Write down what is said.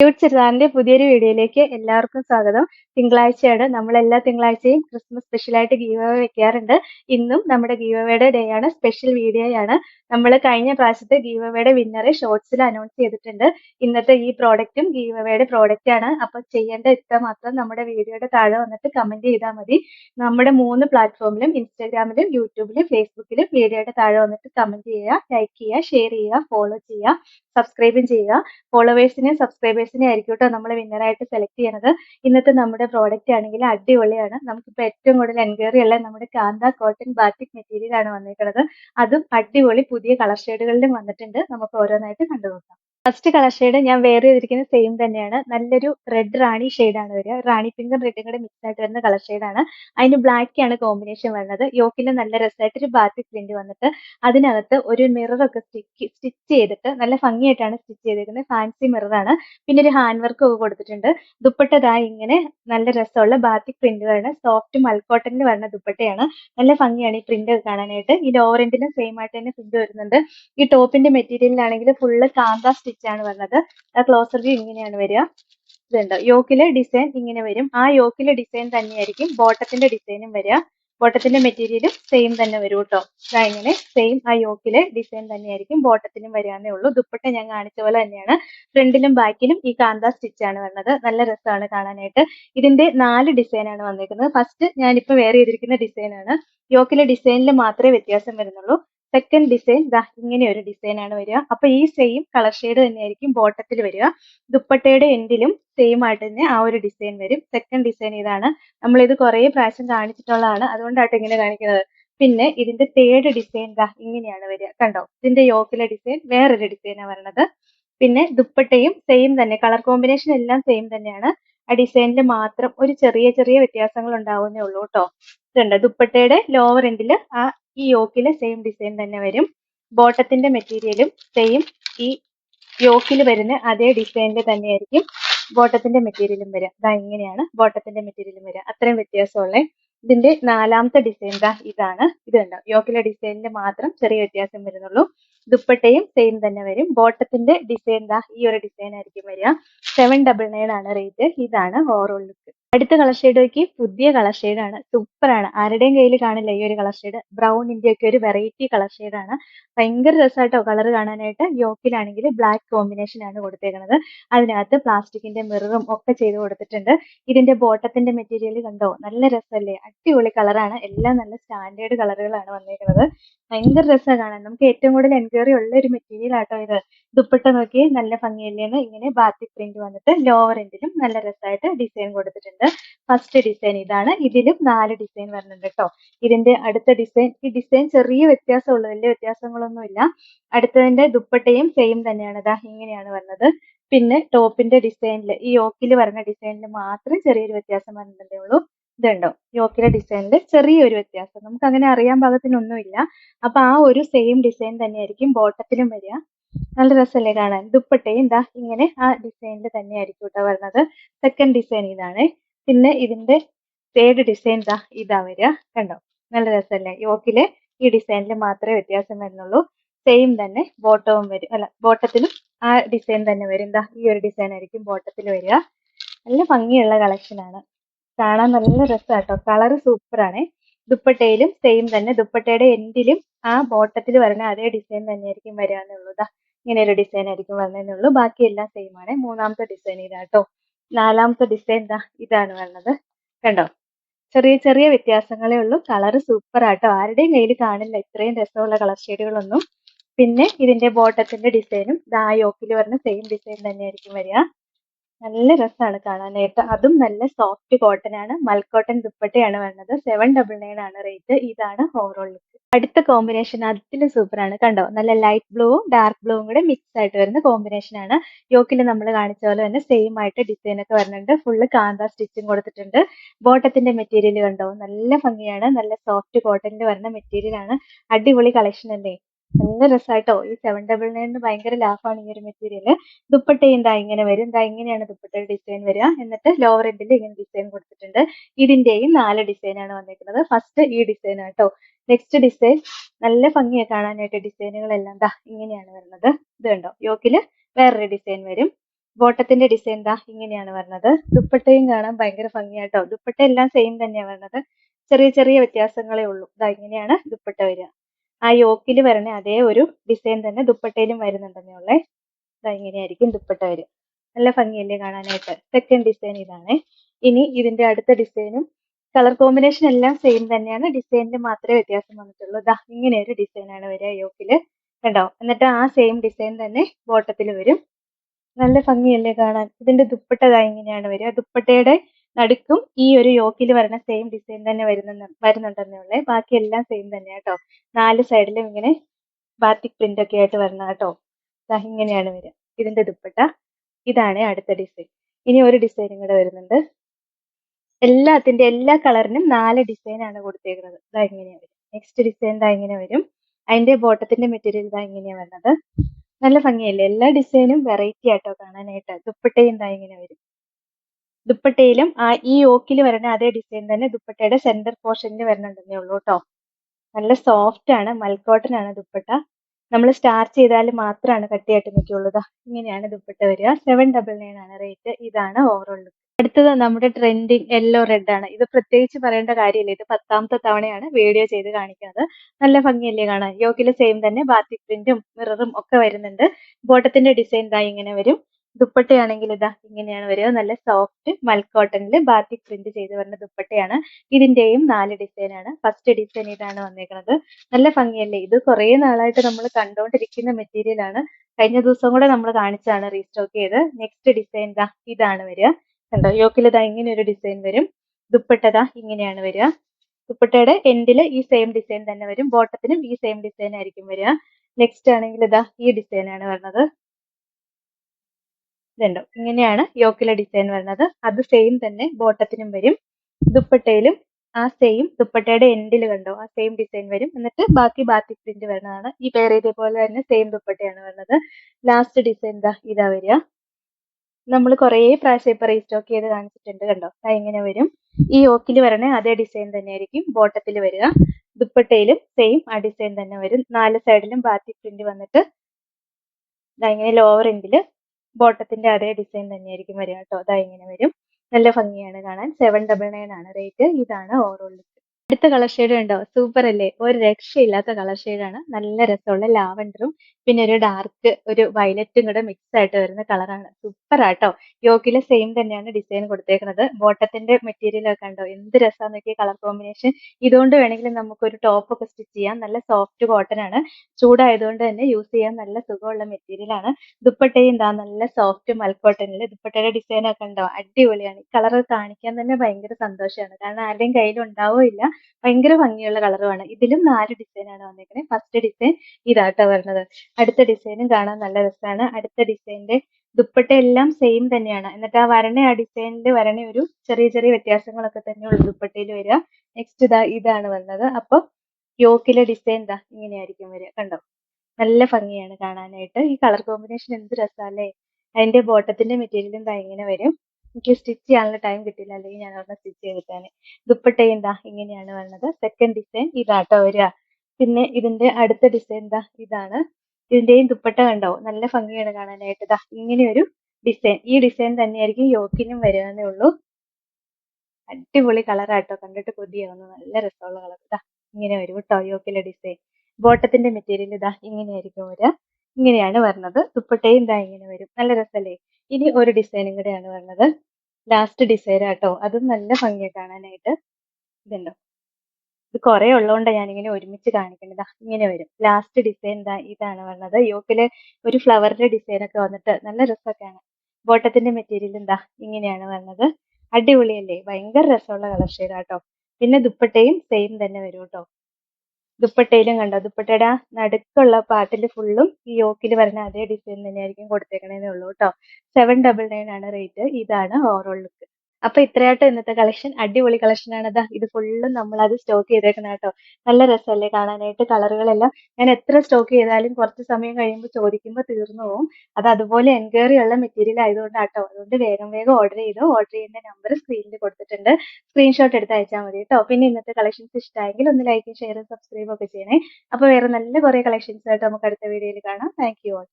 Cute ചെറുതാറിന്റെ പുതിയൊരു വീഡിയോയിലേക്ക് എല്ലാവർക്കും സ്വാഗതം. തിങ്കളാഴ്ചയാണ്. നമ്മൾ എല്ലാ തിങ്കളാഴ്ചയും ക്രിസ്മസ് സ്പെഷ്യലായിട്ട് ഗീവ് വെക്കാറുണ്ട്. ഇന്നും നമ്മുടെ ഗീവ് അവേയുടെ ഡേ ആണ് സ്പെഷ്യൽ വീഡിയോയാണ് നമ്മൾ കഴിഞ്ഞ പ്രാവശ്യത്തെ ഗീവ് വിന്നറെ ഷോർട്സിൽ അനൗൺസ് ചെയ്തിട്ടുണ്ട്. ഇന്നത്തെ ഈ പ്രോഡക്റ്റും ഗീവ് പ്രോഡക്റ്റ് ആണ്. അപ്പൊ ചെയ്യേണ്ട ഇത്ര മാത്രം നമ്മുടെ വീഡിയോയുടെ താഴെ വന്നിട്ട് കമന്റ് ചെയ്താൽ മതി. നമ്മുടെ മൂന്ന് പ്ലാറ്റ്ഫോമിലും ഇൻസ്റ്റാഗ്രാമിലും യൂട്യൂബിലും ഫേസ്ബുക്കിലും വീഡിയോയുടെ താഴെ വന്നിട്ട് കമന്റ് ചെയ്യുക ലൈക്ക് ചെയ്യുക ഷെയർ ചെയ്യുക ഫോളോ ചെയ്യുക സബ്സ്ക്രൈബും ചെയ്യുക. ഫോളോവേഴ്സിനെ സബ്സ്ക്രൈബേഴ്സിനെ ആയിരിക്കും കേട്ടോ നമ്മൾ വിന്നറായിട്ട് സെലക്ട് ചെയ്യണത്. ഇന്നത്തെ നമ്മുടെ പ്രോഡക്റ്റ് ആണെങ്കിൽ അടിപൊളിയാണ്. നമുക്കിപ്പോൾ ഏറ്റവും കൂടുതൽ എൻക്വയറി ഉള്ള നമ്മുടെ കാന്ത കോട്ടൺ ബാറ്റിക് മെറ്റീരിയൽ ആണ് വന്നിരിക്കുന്നത് അതും അടിപൊളി പുതിയ കളർ ഷെയ്ഡുകളിലും വന്നിട്ടുണ്ട്. നമുക്ക് ഓരോന്നായിട്ട് കണ്ടു നോക്കാം ഫസ്റ്റ് കളർ ഷെയ്ഡ് ഞാൻ വെയർ ചെയ്തിരിക്കുന്ന സെയിം തന്നെയാണ്. നല്ലൊരു റെഡ് റാണി ആണ് വരിക. റാണി പിങ്കും റെഡും കൂടെ മിക്സ് ആയിട്ട് വരുന്ന കളർ ആണ്. അതിന് ബ്ലാക്ക് ആണ് കോമ്പിനേഷൻ വരുന്നത്. യോക്കിൽ നല്ല രസമായിട്ട് ഒരു ബാറ്റിക് പ്രിന്റ് വന്നിട്ട് അതിനകത്ത് ഒരു മിറർ ഒക്കെ സ്റ്റിച്ച് ചെയ്തിട്ട് നല്ല ഭംഗിയായിട്ടാണ് സ്റ്റിച്ച് ചെയ്തിരിക്കുന്നത് ഫാൻസി മിററാണ് പിന്നെ ഒരു ഹാൻഡ് വർക്ക് ഒക്കെ കൊടുത്തിട്ടുണ്ട്. ദുപ്പട്ടതായി ഇങ്ങനെ നല്ല രസമുള്ള ബാത്തി പ്രിന്റ് വരുന്ന സോഫ്റ്റ് മൽക്കോട്ടനിൽ വരുന്ന ദുപ്പട്ടയാണ്. നല്ല ഭംഗിയാണ് ഈ പ്രിന്റ് കാണാനായിട്ട്. ഈ ലോവർ സെയിം ആയിട്ട് തന്നെ പ്രിന്റ് വരുന്നുണ്ട്. ഈ ടോപ്പിന്റെ മെറ്റീരിയലിലാണെങ്കിൽ ഫുള്ള് കാന്ത സ്റ്റിച്ച് ആണ് വന്നത്. ആ ക്ലോസർ വ്യൂ ഇങ്ങനെയാണ് വരിക. ഇതുണ്ട്? യോക്കിലെ ഡിസൈൻ ഇങ്ങനെ വരും. ആ യോക്കിലെ ഡിസൈൻ തന്നെയായിരിക്കും ബോട്ടത്തിന്റെ ഡിസൈനും വരിക. ബോട്ടത്തിന്റെ മെറ്റീരിയലും സെയിം തന്നെ വരും കേട്ടോ ഇങ്ങനെ സെയിം ആ യോക്കിലെ ഡിസൈൻ തന്നെയായിരിക്കും ബോട്ടത്തിനും വരാനേ ഉള്ളൂ. ദുപ്പട്ട ഞാൻ കാണിച്ച പോലെ തന്നെയാണ്. ഫ്രണ്ടിലും ബാക്കിലും ഈ കാന്ത സ്റ്റിച്ച് ആണ് വന്നത്. നല്ല രസമാണ് കാണാനായിട്ട്. ഇതിന്റെ നാല് ഡിസൈൻ ആണ് വന്നിരിക്കുന്നത് ഫസ്റ്റ് ഞാനിപ്പോ വേറെ ചെയ്തിരിക്കുന്ന ഡിസൈൻ ആണ്. യോക്കിലെ ഡിസൈനിൽ മാത്രമേ വ്യത്യാസം വരുന്നുള്ളൂ. സെക്കൻഡ് ഡിസൈൻ ദാ ഇങ്ങനെ ഒരു ഡിസൈൻ ആണ് വരിക. അപ്പൊ ഈ സെയിം കളർ ഷെയ്ഡ് തന്നെയായിരിക്കും ബോട്ടത്തിൽ വരിക. ദുപ്പട്ടയുടെ എൻഡിലും സെയിം ആയിട്ട് തന്നെ ആ ഒരു ഡിസൈൻ വരും. സെക്കൻഡ് ഡിസൈൻ ഇതാണ്. നമ്മൾ ഇത് കുറെ പ്രാവശ്യം കാണിച്ചിട്ടുള്ളതാണ്. അതുകൊണ്ടാട്ടോ ഇങ്ങനെ കാണിക്കുന്നത്. പിന്നെ ഇതിന്റെ തേർഡ് ഡിസൈൻ ദാ ഇങ്ങനെയാണ് വരിക. കണ്ടോ? ഇതിന്റെ യോക്കിലെ ഡിസൈൻ വേറൊരു ഡിസൈനാണ് വരണത്. പിന്നെ ദുപ്പട്ടയും സെയിം തന്നെ. കളർ കോമ്പിനേഷൻ എല്ലാം സെയിം തന്നെയാണ്. ആ ഡിസൈനിൽ മാത്രം ഒരു ചെറിയ ചെറിയ വ്യത്യാസങ്ങൾ ഉണ്ടാവുന്നേ ഉള്ളൂ കേട്ടോ. ഇതുണ്ട്. ദുപ്പട്ടയുടെ ലോവർ എൻഡിൽ ആ ഈ യോക്കിൽ സെയിം ഡിസൈൻ തന്നെ വരും. ബോട്ടത്തിന്റെ മെറ്റീരിയലും സെയിം ഈ യോക്കിൽ വരുന്ന അതേ ഡിസൈനിൽ തന്നെയായിരിക്കും ബോട്ടത്തിന്റെ മെറ്റീരിയലും വരിക ഇതാ ഇങ്ങനെയാണ് ബോട്ടത്തിന്റെ മെറ്റീരിയലും വരിക അത്രയും വ്യത്യാസമുള്ള. ഇതിന്റെ നാലാമത്തെ ഡിസൈൻ ദാ ഇതാണ്. ഇത് കണ്ടോ? യോക്കിലെ ഡിസൈനിൽ മാത്രം ചെറിയ വ്യത്യാസം വരുന്നുള്ളൂ. ദുപ്പട്ടയും സെയിം തന്നെ വരും. ബോട്ടത്തിന്റെ ഡിസൈൻ ദാ ഈ ഒരു ഡിസൈൻ ആയിരിക്കും വരിക സെവൻ ഡബിൾ നയൻ ആണ് റേറ്റ് ഇതാണ് ഓവറോൾ ലുക്ക് അടുത്ത കളർ ഷെയ്ഡ് നോക്കി. പുതിയ കളർ ഷെയ്ഡ് ആണ്. സൂപ്പർ ആണ്. ആരുടെയും കയ്യിൽ കാണില്ല ഈ ഒരു കളർ ഷെയ്ഡ് ബ്രൗണിന്റെ ഒക്കെ ഒരു വെറൈറ്റി കളർ ഷെയ്ഡ് ആണ്. ഭയങ്കര രസമായിട്ടോ കളർ കാണാനായിട്ട് യോക്കിലാണെങ്കിൽ ബ്ലാക്ക് കോമ്പിനേഷൻ ആണ് കൊടുത്തേക്കുന്നത് അതിനകത്ത് പ്ലാസ്റ്റിക്കിന്റെ മിററും ഒക്കെ ചെയ്ത് കൊടുത്തിട്ടുണ്ട്. ഇതിന്റെ ബോട്ടത്തിന്റെ മെറ്റീരിയൽ കണ്ടോ? നല്ല രസമല്ലേ? അടിപൊളി കളറാണ് എല്ലാം നല്ല സ്റ്റാൻഡേർഡ് കളറുകളാണ് വന്നേക്കുന്നത് ഭയങ്കര രസമാണ് കാണാൻ. നമുക്ക് ഏറ്റവും കൂടുതൽ എൻക്വയറി ഉള്ള ഒരു മെറ്റീരിയൽ ആട്ടോ ഇത്. ദുപ്പട്ട നോക്കി നല്ല ഭംഗിയല്ലേന്ന് ഇങ്ങനെ ബാത്തിക് പ്രിന്റ് വന്നിട്ട് ലോവർ എൻഡിലും നല്ല രസമായിട്ട് ഡിസൈൻ കൊടുത്തിട്ടുണ്ട്. ഫസ്റ്റ് ഡിസൈൻ ഇതാണ്. ഇതിലും നാല് ഡിസൈൻ വരുന്നുണ്ട് കേട്ടോ ഇതിന്റെ അടുത്ത ഡിസൈൻ ഈ ഡിസൈൻ ചെറിയ വ്യത്യാസമുള്ളൂ വലിയ വ്യത്യാസങ്ങളൊന്നുമില്ല അടുത്തതിന്റെ ദുപ്പട്ടയും സെയിം തന്നെയാണ്. ഇതാ ഇങ്ങനെയാണ് വരുന്നത്. പിന്നെ ടോപ്പിന്റെ ഡിസൈനിൽ ഈ ഓക്കിൽ വരുന്ന ഡിസൈനിൽ മാത്രം ചെറിയൊരു വ്യത്യാസം വരുന്നുണ്ടേ ഉള്ളൂ. ഇതുണ്ടോ? യോക്കിലെ ഡിസൈനിൽ ചെറിയൊരു വ്യത്യാസം. നമുക്ക് അങ്ങനെ അറിയാൻ പാകത്തിനൊന്നുമില്ല. അപ്പൊ ആ ഒരു സെയിം ഡിസൈൻ തന്നെയായിരിക്കും ബോട്ടത്തിലും വരിക. നല്ല രസമല്ലേ കാണാൻ? ദുപ്പട്ടയും ഇതാ ഇങ്ങനെ ആ ഡിസൈനിൽ തന്നെയായിരിക്കും കേട്ടോ വരുന്നത്. സെക്കൻഡ് ഡിസൈൻ ഇതാണ്. പിന്നെ ഇതിന്റെ തേർഡ് ഡിസൈൻ ഇതാ ഇതാ വരിക. കണ്ടോ? നല്ല രസമല്ലേ? യോക്കിലെ ഈ ഡിസൈനിൽ മാത്രമേ വ്യത്യാസം വരുന്നുള്ളൂ. സെയിം തന്നെ ബോട്ടവും വരും. അല്ല ബോട്ടത്തിലും ആ ഡിസൈൻ തന്നെ വരും. എന്താ ഈ ഒരു ഡിസൈൻ ആയിരിക്കും ബോട്ടത്തിൽ വരിക. നല്ല ഭംഗിയുള്ള കളക്ഷൻ ആണ്. കാണാൻ നല്ല രസമാട്ടോ കളർ സൂപ്പറാണ്. ദുപ്പട്ടയിലും സെയിം തന്നെ. ദുപ്പട്ടയുടെ എൻഡിലും ആ ബോട്ടത്തിൽ വരണ അതേ ഡിസൈൻ തന്നെയായിരിക്കും വരാന്നുള്ളൂ ദാ ഇങ്ങനെ ഒരു ഡിസൈൻ ആയിരിക്കും വരുന്നതെന്നുള്ളൂ ബാക്കി എല്ലാം സെയിം ആണ്. മൂന്നാമത്തെ ഡിസൈൻ ഇതാട്ടോ. നാലാമത്തെ ഡിസൈൻ ഇതാ ഇതാണ് വരുന്നത് കണ്ടോ? ചെറിയ ചെറിയ വ്യത്യാസങ്ങളേ ഉള്ളൂ. കളർ സൂപ്പർ ആട്ടോ ആരുടെയും കയ്യിൽ കാണില്ല. ഇത്രയും രസമുള്ള കളർ ഷെയ്ഡുകളൊന്നും പിന്നെ ഇതിന്റെ ബോട്ടത്തിന്റെ ഡിസൈനും ദാ യോക്കിൽ വരുന്ന സെയിം ഡിസൈൻ തന്നെയായിരിക്കും വരിക. നല്ല രസമാണ് കാണാനായിട്ട് അതും നല്ല സോഫ്റ്റ് കോട്ടൺ ആണ്. മൽക്കോട്ടൺ ദുപ്പട്ടയാണ് വരുന്നത് സെവൻ ഡബിൾ നയൻ ആണ് റേറ്റ് ഇതാണ് ഓവറോൾ ലുക്ക് അടുത്ത കോമ്പിനേഷൻ അതിന് സൂപ്പർ ആണ്. കണ്ടോ? നല്ല ലൈറ്റ് ബ്ലൂവും ഡാർക്ക് ബ്ലൂവും കൂടെ മിക്സ് ആയിട്ട് വരുന്ന കോമ്പിനേഷൻ ആണ്. യോക്കിൽ നമ്മൾ കാണിച്ച പോലെ തന്നെ സെയിം ആയിട്ട് ഡിസൈൻ ഒക്കെ വരുന്നുണ്ട്. ഫുള്ള് കാന്ത സ്റ്റിച്ചിങ് കൊടുത്തിട്ടുണ്ട്. ബോട്ടത്തിന്റെ മെറ്റീരിയൽ കണ്ടോ? നല്ല ഭംഗിയാണ്. നല്ല സോഫ്റ്റ് കോട്ടണിൽ വരുന്ന മെറ്റീരിയൽ ആണ്. അടിപൊളി കളക്ഷൻ അല്ലേ? നല്ല രസമായിട്ടോ ഈ സെവൻ ഡബിൾ നയനിന് ഭയങ്കര ലാഭമാണ് ഈ ഒരു മെറ്റീരിയൽ ദുപ്പട്ട എന്താ ഇങ്ങനെ വരും? ദാ ഇങ്ങനെയാണ് ദുപ്പട്ടയുടെ ഡിസൈൻ വരിക എന്നിട്ട് ലോവർ എൻഡിൽ ഇങ്ങനെ ഡിസൈൻ കൊടുത്തിട്ടുണ്ട്. ഇതിന്റെയും നാല് ഡിസൈനാണ് വന്നിരിക്കുന്നത്. ഫസ്റ്റ് ഈ ഡിസൈൻ ആട്ടോ നെക്സ്റ്റ് ഡിസൈൻ നല്ല ഭംഗിയെ കാണാനായിട്ട് ഡിസൈനുകളെല്ലാം. ദാ ഇങ്ങനെയാണ് വരുന്നത്. ഇത് കണ്ടോ? യോക്കിൽ വേറൊരു ഡിസൈൻ വരും. ബോട്ടത്തിന്റെ ഡിസൈൻ ദാ ഇങ്ങനെയാണ് വരുന്നത്. ദുപ്പട്ടയും കാണാൻ ഭയങ്കര ഭംഗിയാട്ടോ ദുപ്പട്ട എല്ലാം സെയിം തന്നെയാണ് വരുന്നത്. ചെറിയ ചെറിയ വ്യത്യാസങ്ങളേ ഉള്ളൂ. ദാ ഇങ്ങനെയാണ് ദുപ്പട്ട വരിക. ആ യോക്കിൽ വരണ അതേ ഒരു ഡിസൈൻ തന്നെ ദുപ്പട്ടയിലും വരുന്നുണ്ടെന്നേ ഉള്ളേ. ഇതാ ഇങ്ങനെയായിരിക്കും ദുപ്പട്ട വരിക. നല്ല ഭംഗിയല്ലേ കാണാനായിട്ട്. സെക്കൻഡ് ഡിസൈൻ ഇതാണ്. ഇനി ഇതിന്റെ അടുത്ത ഡിസൈനും കളർ കോമ്പിനേഷൻ എല്ലാം സെയിം തന്നെയാണ്. ഡിസൈനിൽ മാത്രമേ വ്യത്യാസം വന്നിട്ടുള്ളൂ. ദാ ഇങ്ങനെ ഒരു ഡിസൈൻ ആണ് വരിക യോക്കിൽ. കണ്ടോ? എന്നിട്ട് ആ സെയിം ഡിസൈൻ തന്നെ ബോട്ടത്തിൽ വരും. നല്ല ഭംഗിയല്ലേ കാണാൻ? ഇതിന്റെ ദുപ്പട്ട ഇതാ ഇങ്ങനെയാണ് വരിക. ദുപ്പട്ടയുടെ നടുക്കും ഈ ഒരു യോക്കിൽ വരുന്ന സെയിം ഡിസൈൻ തന്നെ വരുന്ന വരുന്നുണ്ടെന്നേ ഉള്ളേ. ബാക്കി എല്ലാം സെയിം തന്നെ കേട്ടോ നാല് സൈഡിലും ഇങ്ങനെ ബാത്തിക് പ്രിന്റ് ഒക്കെ ആയിട്ട് വരണം കേട്ടോ ഇങ്ങനെയാണ് വരിക. ഇതിന്റെ ദുപ്പട്ട. ഇതാണ് അടുത്ത ഡിസൈൻ ഇനി ഒരു ഡിസൈനും കൂടെ വരുന്നുണ്ട്. എല്ലാത്തിന്റെ എല്ലാ കളറിനും നാല് ഡിസൈൻ ആണ് കൊടുത്തേക്കുന്നത്. ഇതാ ഇങ്ങനെയാണ് വരും നെക്സ്റ്റ് ഡിസൈൻ ഇതാ ഇങ്ങനെ വരും. അതിന്റെ ബോട്ടത്തിന്റെ മെറ്റീരിയൽ ഇതാ ഇങ്ങനെയാണ് വരുന്നത് നല്ല ഭംഗിയല്ലേ? എല്ലാ ഡിസൈനും വെറൈറ്റി ആട്ടോ കാണാനായിട്ട്. ദുപ്പട്ടയും ഇതാ ഇങ്ങനെ വരും. ദുപ്പട്ടയിലും ആ ഈ ഓക്കിൽ വരുന്ന അതേ ഡിസൈൻ തന്നെ ദുപ്പട്ടയുടെ സെന്റർ പോർഷനിൽ വരുന്നുണ്ടെന്നേ ഉള്ളൂ കേട്ടോ നല്ല സോഫ്റ്റ് ആണ് മൽക്കോട്ടൻ ആണ് ദുപ്പട്ട. നമ്മൾ സ്റ്റാർച്ച് ചെയ്താൽ മാത്രമാണ് കട്ടിയായിട്ട് നിൽക്കുള്ളൂ ഇങ്ങനെയാണ് ദുപ്പട്ട വരിക. സെവൻ ഡബിൾ നയൻ ആണ് റേറ്റ് ഇതാണ് ഓവറോൾ ലുക്ക് അടുത്തത് നമ്മുടെ ട്രെൻഡിങ് യെല്ലോ റെഡ് ആണ്. ഇത് പ്രത്യേകിച്ച് പറയേണ്ട കാര്യമില്ല. ഇത് പത്താമത്തെ തവണയാണ് വീഡിയോ ചെയ്ത് കാണിക്കുന്നത്. നല്ല ഭംഗിയല്ലേ കാണാൻ. യോഗിലെ സെയിം തന്നെ ബാത്തിക് പ്രിന്റും മിററും ഒക്കെ വരുന്നുണ്ട്. ബോട്ടത്തിന്റെ ഡിസൈൻ ഇതായി ഇങ്ങനെ വരും. ദുപ്പട്ടയാണെങ്കിൽ ഇതാ ഇങ്ങനെയാണ് വരിക. നല്ല സോഫ്റ്റ് മൽക്കോട്ടണിൽ ബാത്തിക് പ്രിന്റ് ചെയ്ത് വരുന്ന ദുപ്പട്ടയാണ്. ഇതിന്റെയും നാല് ഡിസൈൻ ആണ്. ഫസ്റ്റ് ഡിസൈൻ ഇതാണ് വന്നേക്കുന്നത് നല്ല ഭംഗിയല്ലേ? ഇത് കുറേ നാളായിട്ട് നമ്മൾ കണ്ടുകൊണ്ടിരിക്കുന്ന മെറ്റീരിയൽ ആണ്. കഴിഞ്ഞ ദിവസം കൂടെ നമ്മൾ കാണിച്ചാണ് റീസ്റ്റോക്ക് ചെയ്ത് നെക്സ്റ്റ് ഡിസൈൻ ദാ ഇതാണ് വരിക. കണ്ടോ? യോക്കിൽ ഇതാ ഇങ്ങനെ ഒരു ഡിസൈൻ വരും. ദുപ്പട്ട ദാ ഇങ്ങനെയാണ് വരിക. ദുപ്പട്ടയുടെ എൻഡിൽ ഈ സെയിം ഡിസൈൻ തന്നെ വരും. ബോട്ടത്തിനും ഈ സെയിം ഡിസൈൻ ആയിരിക്കും വരിക. നെക്സ്റ്റ് ആണെങ്കിൽ ഇതാ ഈ ഡിസൈൻ ആണ് വരുന്നത്. ഇതുണ്ടോ. ഇങ്ങനെയാണ് യോക്കിലെ ഡിസൈൻ വരുന്നത്. അത് സെയിം തന്നെ ബോട്ടത്തിനും വരും ദുപ്പട്ടയിലും. ആ സെയിം ദുപ്പട്ടയുടെ എൻഡിൽ കണ്ടോ? ആ സെയിം ഡിസൈൻ വരും. എന്നിട്ട് ബാക്കി ബാത്തിക് പ്രിന്റ് വരുന്നതാണ്. ഈ പേര് ഇതേപോലെ തന്നെ സെയിം ദുപ്പട്ടയാണ് വരുന്നത്. ലാസ്റ്റ് ഡിസൈൻ ഇതാ ഇതാ വരിക. നമ്മൾ കുറേ പ്രാവശ്യം ഇപ്പൊ റീസ്റ്റോക്ക് ചെയ്ത് കാണിച്ചിട്ടുണ്ട് കണ്ടോ? അത് ഇങ്ങനെ വരും. ഈ ഓക്കിൽ വരണേ അതേ ഡിസൈൻ തന്നെയായിരിക്കും. ബോട്ടത്തിൽ വരിക. ദുപ്പട്ടയിലും സെയിം ആ ഡിസൈൻ തന്നെ വരും. നാല് സൈഡിലും ബാത്തിക് പ്രിന്റ് വന്നിട്ട് ഇങ്ങനെ ലോവർ എൻഡിൽ ബോട്ടത്തിന്റെ അതേ ഡിസൈൻ തന്നെയായിരിക്കും വരിക കേട്ടോ. അതാ ഇങ്ങനെ വരും. നല്ല ഭംഗിയാണ് കാണാൻ. സെവൻ ഡബിൾ നയൻ ആണ് റേറ്റ് ഇതാണ് ഓവറോൾ അടുത്ത കളർ ഷെയ്ഡ് ഉണ്ടോ സൂപ്പർ അല്ലേ? ഒരു രക്ഷയില്ലാത്ത കളർ ആണ്. നല്ല രസമുള്ള ലാവൻഡറും പിന്നെ ഒരു ഡാർക്ക് ഒരു വയലറ്റും കൂടെ മിക്സ് ആയിട്ട് വരുന്ന കളറാണ് സൂപ്പർ ആട്ടോ. യോക്കിലെ സെയിം തന്നെയാണ് ഡിസൈൻ കൊടുത്തേക്കുന്നത് ബോട്ടത്തിന്റെ മെറ്റീരിയൽ ഒക്കെ ഉണ്ടോ എന്ത് രസമാണെന്ന് നോക്കിയ കളർ കോമ്പിനേഷൻ ഇതുകൊണ്ട് വേണമെങ്കിൽ നമുക്ക് ഒരു ടോപ്പ് ഒക്കെ സ്റ്റിച്ച് ചെയ്യാം. നല്ല സോഫ്റ്റ് കോട്ടൺ ആണ്. ചൂടായതുകൊണ്ട് തന്നെ യൂസ് ചെയ്യാൻ നല്ല സുഖമുള്ള മെറ്റീരിയൽ ആണ്. ദുപ്പട്ടയും എന്താ നല്ല സോഫ്റ്റ് മൽക്കോട്ടനിൽ ദുപ്പട്ടയുടെ ഡിസൈൻ ഒക്കെ ഉണ്ടോ അടിപൊളിയാണ്. കളർ കാണിക്കാൻ തന്നെ ഭയങ്കര സന്തോഷമാണ്. കാരണം ആരുടെയും കയ്യിൽ ഉണ്ടാവില്ല ഭയങ്കര ഭംഗിയുള്ള കളറുമാണ് ഇതിലും നാല് ഡിസൈൻ ആണ് വന്നേക്കുന്നത് ഫസ്റ്റ് ഡിസൈൻ ഇതാട്ടോ വരുന്നത്. അടുത്ത ഡിസൈനും കാണാൻ നല്ല രസമാണ് അടുത്ത ഡിസൈനിന്റെ ദുപ്പട്ട എല്ലാം സെയിം തന്നെയാണ്. എന്നിട്ട് ആ വരണ ആ ഡിസൈനിൽ വരണ ഒരു ചെറിയ ചെറിയ വ്യത്യാസങ്ങളൊക്കെ തന്നെയുള്ളൂ ദുപ്പട്ടയിൽ വരിക. നെക്സ്റ്റ് ഇതാ ഇതാണ് വന്നത്. അപ്പൊ യോക്കിലെ ഡിസൈൻ ഇതാ ഇങ്ങനെയായിരിക്കും വരിക. കണ്ടോ? നല്ല ഭംഗിയാണ് കാണാനായിട്ട്. ഈ കളർ കോമ്പിനേഷൻ എന്ത് രസമല്ലേ അതിന്റെ ബോട്ടത്തിന്റെ മെറ്റീരിയലും ഇതാ ഇങ്ങനെ വരും. എനിക്ക് സ്റ്റിച്ച് ചെയ്യാനുള്ള ടൈം കിട്ടില്ല അല്ലെങ്കിൽ ഞാൻ അവിടെ സ്റ്റിച്ച് ചെയ്തിട്ടാണ് ദുപ്പട്ടയും എന്താ? ഇങ്ങനെയാണ് വരുന്നത് സെക്കൻഡ് ഡിസൈൻ ഇതാട്ടോ വരിക. പിന്നെ ഇതിന്റെ അടുത്ത ഡിസൈൻ എന്താ ഇതാണ്. ഇതിന്റെയും ദുപ്പട്ട കണ്ടോ? നല്ല ഭംഗിയാണ് കാണാനായിട്ട്. ഇതാ ഇങ്ങനെ ഒരു ഡിസൈൻ ഈ ഡിസൈൻ തന്നെയായിരിക്കും യോക്കിനും വരികയെന്നേ ഉള്ളൂ. അടിപൊളി കളറാട്ടോ കണ്ടിട്ട് കൊതിയാവുന്നു. നല്ല രസമുള്ള കളർ ഇതാ ഇങ്ങനെ വരും കേട്ടോ യോക്കിലെ ഡിസൈൻ ബോട്ടത്തിന്റെ മെറ്റീരിയൽ ഇതാ ഇങ്ങനെയായിരിക്കും വരിക. ഇങ്ങനെയാണ് വരുന്നത് ദുപ്പട്ടയും ഇതാ ഇങ്ങനെ വരും. നല്ല രസമല്ലേ ഇനി ഒരു ഡിസൈനും കൂടെയാണ് വരുന്നത് ലാസ്റ്റ് ഡിസൈർ ആട്ടോ. അതും നല്ല ഭംഗിയാണ് കാണാനായിട്ട്. ഇതുണ്ടോ? ഇത് കുറെ ഞാൻ ഇങ്ങനെ ഒരുമിച്ച് കാണിക്കുന്നത് ഇങ്ങനെ വരും. ലാസ്റ്റ് ഡിസൈൻ ഇതാ ഇതാണ് വന്നത്. യോക്കിലെ ഒരു ഫ്ലവറിന്റെ ഡിസൈൻ ഒക്കെ വന്നിട്ട് നല്ല രസമൊക്കെയാണ് ബോട്ടത്തിന്റെ മെറ്റീരിയൽ എന്താ ഇങ്ങനെയാണ് വന്നത്. അടിപൊളിയല്ലേ? ഭയങ്കര രസമുള്ള കളർ ഷെയ്ഡ് ആട്ടോ. പിന്നെ ദുപ്പട്ടയും സെയിം തന്നെ വരും കേട്ടോ ദുപ്പട്ടയിലും കണ്ടോ? ദുപ്പട്ടയുടെ നടുക്കുള്ള പാർട്ടിൽ ഫുള്ളും ഈ യോക്കിൽ വരുന്ന അതേ ഡിസൈൻ തന്നെയായിരിക്കും കൊടുത്തേക്കണേന്നേ ഉള്ളൂ കേട്ടോ. സെവൻ ഡബിൾ നയൻ ആണ് റേറ്റ് ഇതാണ് ഓവറോൾ ലുക്ക് അപ്പൊ ഇത്രയാട്ടോ ഇന്നത്തെ കളക്ഷൻ അടിപൊളി കളക്ഷൻ ആണ് ദാ. ഇത് ഫുള്ളും നമ്മൾ അത് സ്റ്റോക്ക് ചെയ്തേക്കുന്ന കേട്ടോ. നല്ല രസമല്ലേ കാണാനായിട്ട് കളറുകളെല്ലാം. ഞാൻ എത്ര സ്റ്റോക്ക് ചെയ്താലും കുറച്ച് സമയം കഴിയുമ്പോൾ ചോദിക്കുമ്പോൾ തീർന്നു പോകും അത് അതുപോലെ എൻക്വയറി ഉള്ള മെറ്റീരിയൽ ആയതുകൊണ്ടാട്ടോ അതുകൊണ്ട് വേഗം വേഗം ഓർഡർ ചെയ്തു. ഓർഡർ ചെയ്യുന്ന നമ്പർ സ്ക്രീനിൽ കൊടുത്തിട്ടുണ്ട്. സ്ക്രീൻഷോട്ട് എടുത്ത് അയച്ചാൽ മതി കേട്ടോ പിന്നെ ഇന്നത്തെ കളക്ഷൻസ് ഇഷ്ടമായെങ്കിൽ ഒന്ന് ലൈക്കും ഷെയറും സബ്സ്ക്രൈബും ഒക്കെ ചെയ്യണേ. അപ്പൊ വേറെ നല്ല കുറെ കളക്ഷൻസ് ആയിട്ട് നമുക്ക് അടുത്ത വീഡിയോയിൽ കാണാം. Thank you all